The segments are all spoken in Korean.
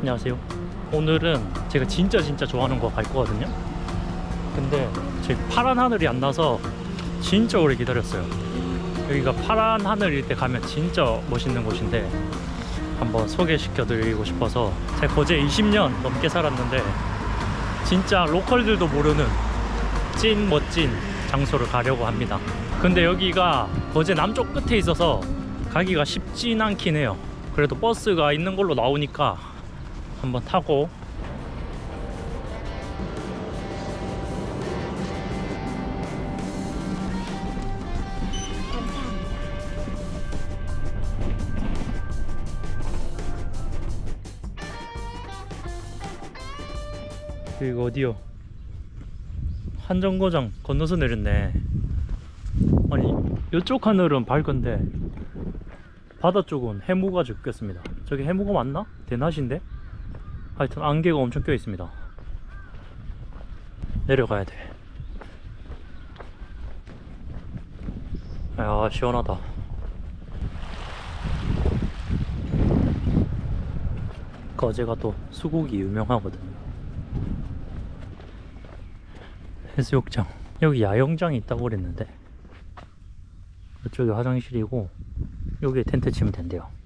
안녕하세요. 오늘은 제가 진짜 진짜 좋아하는 거 갈 거거든요. 근데 제 파란 하늘이 안 나서 진짜 오래 기다렸어요. 여기가 파란 하늘일 때 가면 진짜 멋있는 곳인데 한번 소개시켜 드리고 싶어서 제가 거제 20년 넘게 살았는데 진짜 로컬들도 모르는 찐 멋진 장소를 가려고 합니다. 근데 여기가 거제 남쪽 끝에 있어서 가기가 쉽진 않긴 해요. 그래도 버스가 있는 걸로 나오니까 한번 타고 여기가 어디요? 한정거장 건너서 내렸네. 아니 이쪽 하늘은 밝은데 바다 쪽은 해무가 적겠습니다. 저기 해무가 맞나? 대낮인데? 하여튼 안개가 엄청 껴 있습니다. 내려가야 돼. 야 시원하다. 거제가 또 수국이 유명하거든요. 해수욕장 여기 야영장이 있다고 그랬는데 이쪽이 화장실이고 여기에 텐트 치면 된대요.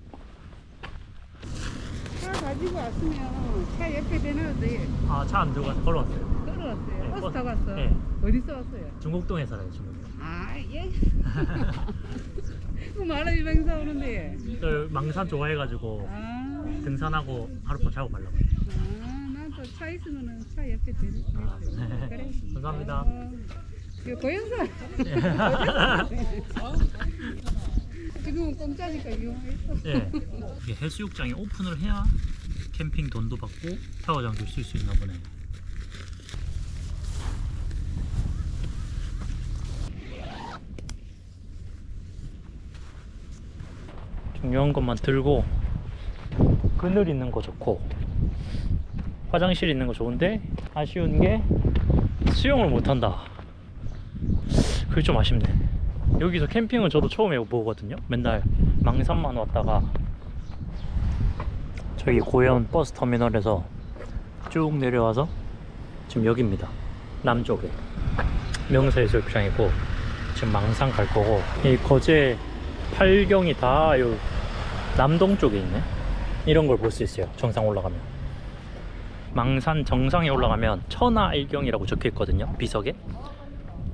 차 가지고 왔으면 차 옆에 대놔도 돼. 아차 안 들어가서 걸어왔어요. 떨어졌어요. 네, 버스 버스. 타고 왔어. 네. 어디서 왔어요? 중곡동에 살아요 지금. 아, 예. 그 말은 유명사 오는데. 저 망산 좋아해가지고 아, 등산하고 하룻밤 자고 가려고. 아, 난또차 있으면은 차 옆에 대놓고 아, 네. 그래. 감사합니다. 어, 이거 고영사. 지금은 공짜니까 이용하겠어. 예. 이게 해수욕장이 오픈을 해야 캠핑 돈도 받고 샤워장도 쓸 수 있나 보네. 중요한 것만 들고 그늘 있는 거 좋고 화장실 있는 거 좋은데 아쉬운 게 수영을 못 한다. 그게 좀 아쉽네. 여기서 캠핑은 저도 처음 해보거든요. 맨날 망산만 왔다가 저기 고현 버스 터미널에서 쭉 내려와서 지금 여기입니다. 남쪽에 명사해수욕장이고 지금 망산 갈 거고 이 거제 팔경이 다 요 남동 쪽에 있네. 이런 걸 볼 수 있어요. 정상 올라가면. 망산 정상에 올라가면 천하일경이라고 적혀 있거든요. 비석에.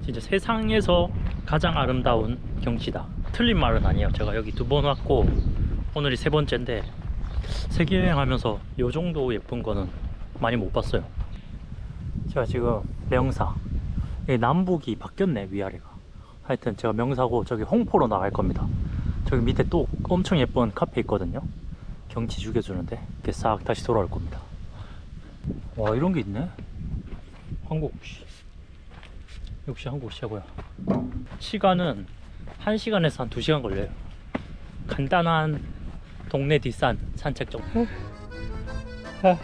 진짜 세상에서 가장 아름다운 경치다. 틀린 말은 아니에요. 제가 여기 두 번 왔고 오늘이 세 번째인데 세계 여행하면서 요 정도 예쁜 거는 많이 못 봤어요. 제가 지금 명사 이 남북이 바뀌었네 위아래가. 하여튼 제가 명사고 저기 홍포로 나갈 겁니다. 저기 밑에 또 엄청 예쁜 카페 있거든요. 경치 죽여주는데 이렇게 싹 다시 돌아올 겁니다. 와 이런 게 있네. 한국 씨. 역시 한국 최고야. 시간은 1시간에서 한 2시간 걸려요. 간단한 동네 뒷산 산책 정도. 와,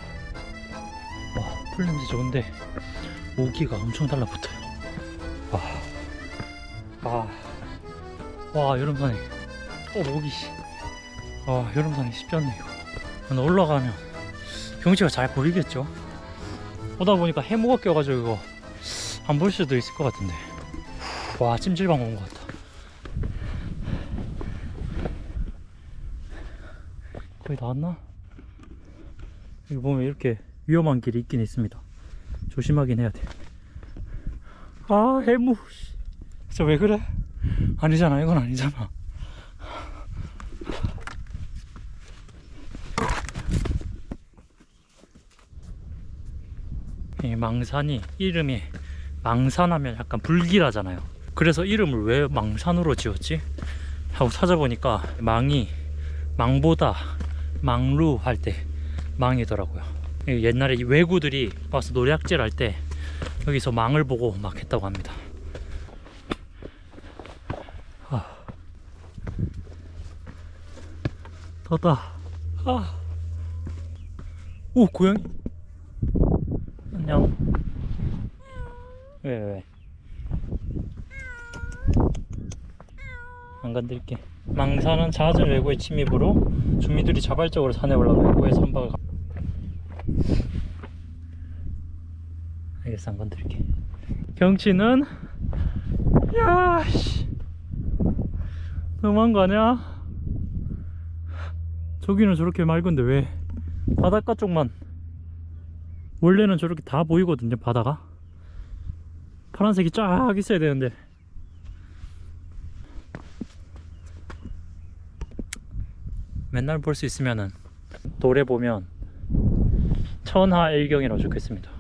풀냄새 좋은데 모기가 엄청 달라붙어요. 와, 아, 와 여름산에, 어 모기 씨. 와 여름산에 쉽지 않네 이거. 근데 올라가면 경치가 잘 보이겠죠? 오다 보니까 해무가 껴가지고 이거 안 볼 수도 있을 것 같은데. 와 찜질방 온 것 같다. 거의 다 왔나? 여기 보면 이렇게 위험한 길이 있긴 있습니다. 조심하긴 해야 돼. 아, 해무. 저왜 그래? 아니잖아, 이건 아니잖아. 이 망산이 이름이 망산하면 약간 불길하잖아요. 그래서 이름을 왜 망산으로 지었지? 하고 찾아보니까 망이 망보다 망루 할 때 망이더라고요. 이 옛날에 이 외구들이 와서 노략질 할 때 여기서 망을 보고 막 했다고 합니다. 아. 덥다. 아. 오 고양이. 안녕. 왜 왜, 왜? 안 건들게. 망산은 잦은 외구의 침입으로 주민들이 자발적으로 산에 올라가 외구의 선박을 가- 안 건드릴게. 경치는? 야씨. 너무한 거 아니야? 저기는 저렇게 맑은데 왜? 바닷가 쪽만. 원래는 저렇게 다 보이거든요 바다가. 파란색이 쫙 있어야 되는데 맨날 볼 수 있으면은 돌에 보면 천하일경이라고 적혀있습니다.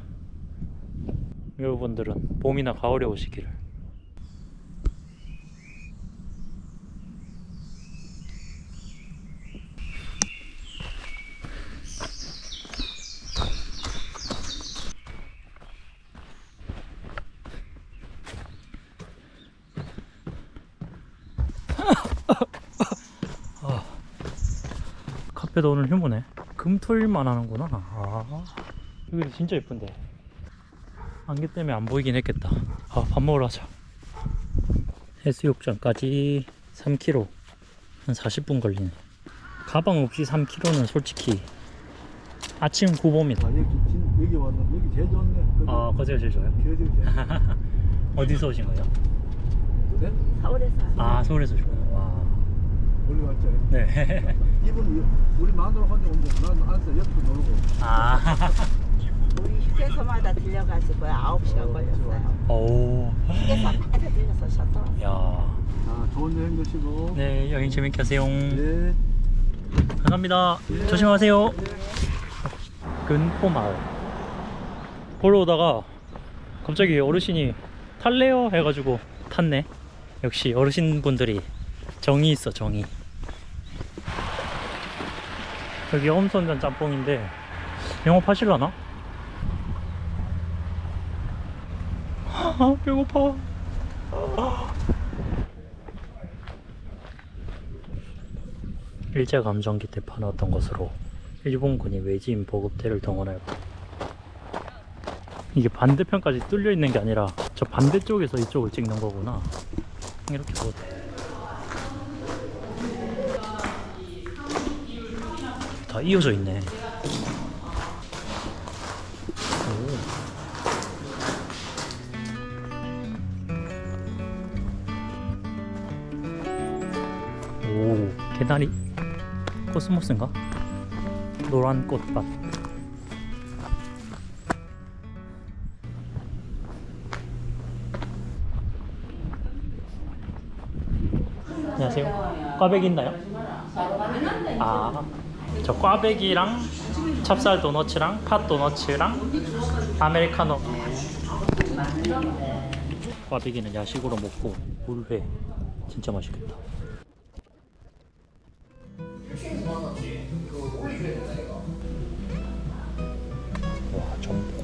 여러분들은 봄이나 가을에 오시기를 카페도 오늘 휴무네. 금토일만 하는구나. 아. 여기 진짜 예쁜데. 안개 때문에 안 보이긴 했겠다. 아밥 먹으러 가자. 해수욕장까지 3km 한 40분 걸리네. 가방 없이 3km는 솔직히 아침 구보입니다. 아, 여기, 진, 여기 왔는 여기 제일 좋네. 거기 아 거제가 제일 좋아요? 제일 제일 어디서 오신 거예요? 서울에서. 아 서울에서 오셨구나 와. 멀리 왔죠. 네. 이분 우리 마누라 혼자 온데 난 안에서 옆에 놀고. 아. 우리 휴게소마다 들려가지고 9시간 걸렸어요. 오. 휴게소마다 들려서 셔터. 야. 자, 좋은 여행 되시고. 네, 여행 재밌게 하세요. 네. 감사합니다. 조심하세요. 근포마을. 보러 오다가 갑자기 어르신이 탈래요? 해가지고 탔네. 역시 어르신분들이 정이 있어, 정이. 여기 엄선전 짬뽕인데 영업하실라나? 아, 배고파. 일제감정기 때 파놨던 것으로 일본군이 외지인 보급대를 동원하였다. 이게 반대편까지 뚫려 있는 게 아니라 저 반대쪽에서 이쪽을 찍는 거구나. 이렇게 보 다 이어져 있네. 오, 오 개다리 코스모스인가? 노란 꽃밭. 안녕하세요. 꽈배기 있나요? 아, 저 꽈배기랑 찹쌀 도너츠랑 팥 도너츠랑 아메리카노. 꽈배기는 야식으로 먹고 물회 진짜 맛있겠다. 와, 전복.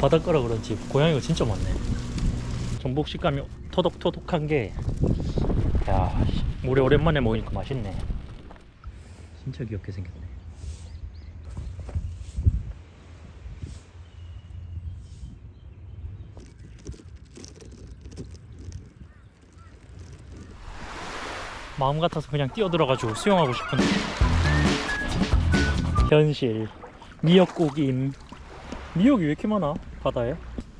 바닷가라 그런지 고양이가 진짜 많네. 전복 식감이 토독토독한 게, 야, 씨, 물에 오랜만에 먹으니까 맛있네. 진짜 귀엽게 생겼네. 마음 같아서 그냥 뛰어들어가지고 수영하고 싶은 현실 미역국임 미역이 왜 이렇게 많아 바다에?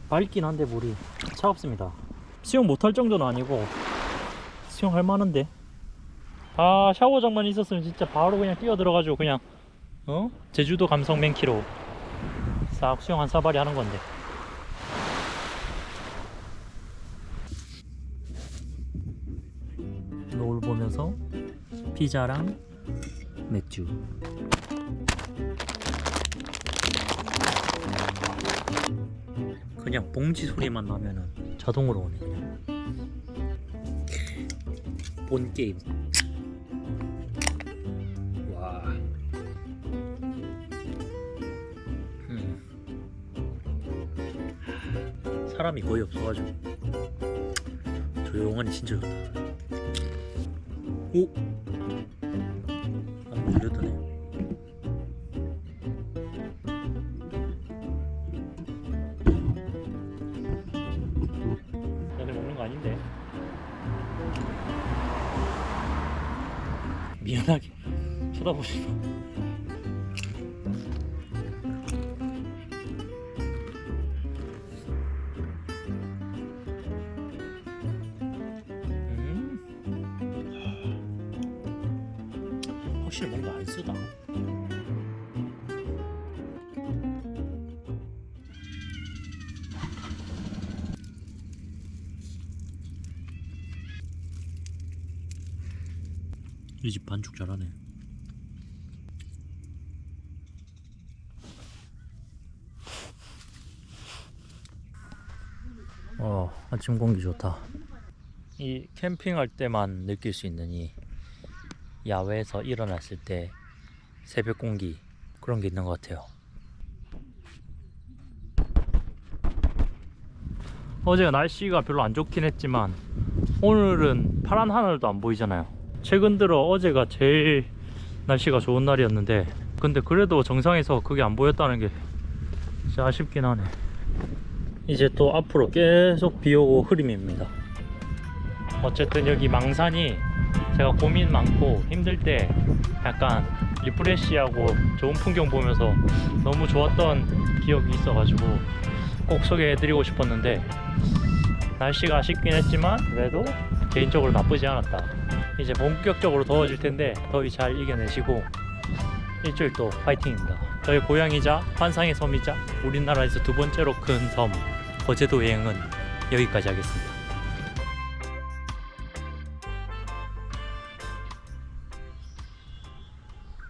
맑긴 한데 물이 차갑습니다. 수영 못할 정도는 아니고 수영할 만한데. 아 샤워장만 있었으면 진짜 바로 그냥 뛰어 들어가지고 그냥 어? 제주도 감성 맨키로 싹 수영 한 사발이 하는 건데. 노을 보면서 피자랑 맥주 그냥 봉지 소리만 나면은 자동으로 오네 그냥. 본 게임. 와. 음. 사람이 거의 없어가지고. 조용하니 진짜 좋다. 오! 미안하게 쳐다보지 마. 음. 확실히 뭔가 안 쓰다. 이집 반죽 잘하네. 어, 아침 공기 좋다. 이 캠핑할 때만 느낄 수 있는 이 야외에서 일어났을 때 새벽 공기 그런 게 있는 것 같아요. 어제가 날씨가 별로 안 좋긴 했지만 오늘은 파란 하늘도 안 보이잖아요. 최근 들어 어제가 제일 날씨가 좋은 날이었는데 근데 그래도 정상에서 그게 안 보였다는 게 진짜 아쉽긴 하네. 이제 또 앞으로 계속 비 오고 흐림입니다. 어쨌든 여기 망산이 제가 고민 많고 힘들 때 약간 리프레시하고 좋은 풍경 보면서 너무 좋았던 기억이 있어가지고 꼭 소개해드리고 싶었는데 날씨가 아쉽긴 했지만 그래도 개인적으로 나쁘지 않았다. 이제 본격적으로 더워질 텐데 더위 잘 이겨내시고 일주일 또 파이팅입니다. 저희 고향이자 환상의 섬이자 우리나라에서 두 번째로 큰 섬 거제도 여행은 여기까지 하겠습니다.